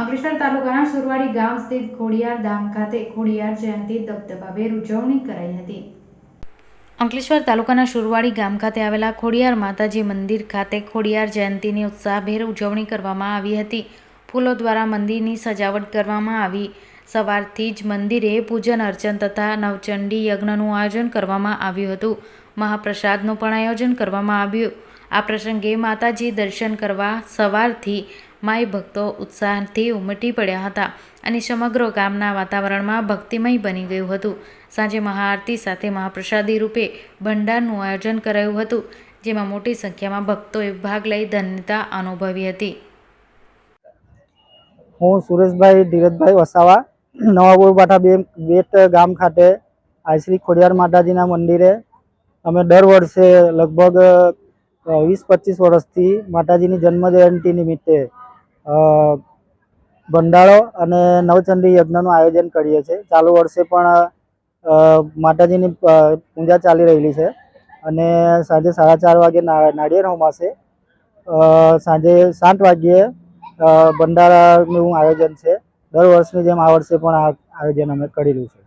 અંકલેશ્વર તાલુકાના સુરવાડી ગામ સ્થિત ખોડિયાર ધામ ખાતે ખોડિયાર જયંતિ દબદબાભેર ઉજવણી કરાઈ હતી. અંકલેશ્વર તાલુકાના સુરવાડી ગામ ખાતે આવેલા ખોડિયાર માતાજી મંદિર ખાતે ખોડિયાર જયંતિની ઉત્સાહભેર ઉજવણી કરવામાં આવી હતી. ફૂલો દ્વારા મંદિરની સજાવટ કરવામાં આવી. સવારથી જ મંદિરે પૂજન અર્ચન તથા નવચંડી યજ્ઞનું આયોજન કરવામાં આવ્યું હતું. મહાપ્રસાદનું પણ આયોજન કરવામાં આવ્યું. આ પ્રસંગે માતાજી દર્શન કરવા સવારથી માઈ ભક્તો ઉત્સાહથી ઉમટી પડ્યા હતા અને સમગ્ર ગામના વાતાવરણમાં ભક્તિમય બની ગયું હતું. સાંજે મહાઆરતી સાથે મહાપ્રસાદી રૂપે ભંડારનું આયોજન કરાયું હતું, જેમાં મોટી સંખ્યામાં ભક્તોએ ભાગ લઈ ધન્યતા અનુભવી હતી. હું સુરેશભાઈ ધીરજભાઈ વસાવા, નવાપુર પાઠા બે, બેટ ગામ ખાતે આશ્રી ખોડિયાર માતાજીના મંદિરે અમે દર વર્ષે લગભગ વીસ પચીસ વર્ષથી માતાજીની જન્મ નિમિત્તે અ, ભંડારો અને નવચંડી યજ્ઞનું આયોજન કરીએ છીએ. ચાલુ વર્ષે પણ માતાજીની પૂજા ચાલી રહેલી છે. અને સાંજે સાડા ચાર વાગે નાળિયેર હોમાશે સાંજે સાત વાગ્યે ભંડારાનું આયોજન છે. દર વર્ષની જેમ આ વર્ષે પણ આ આયોજન અમે કરેલું છે.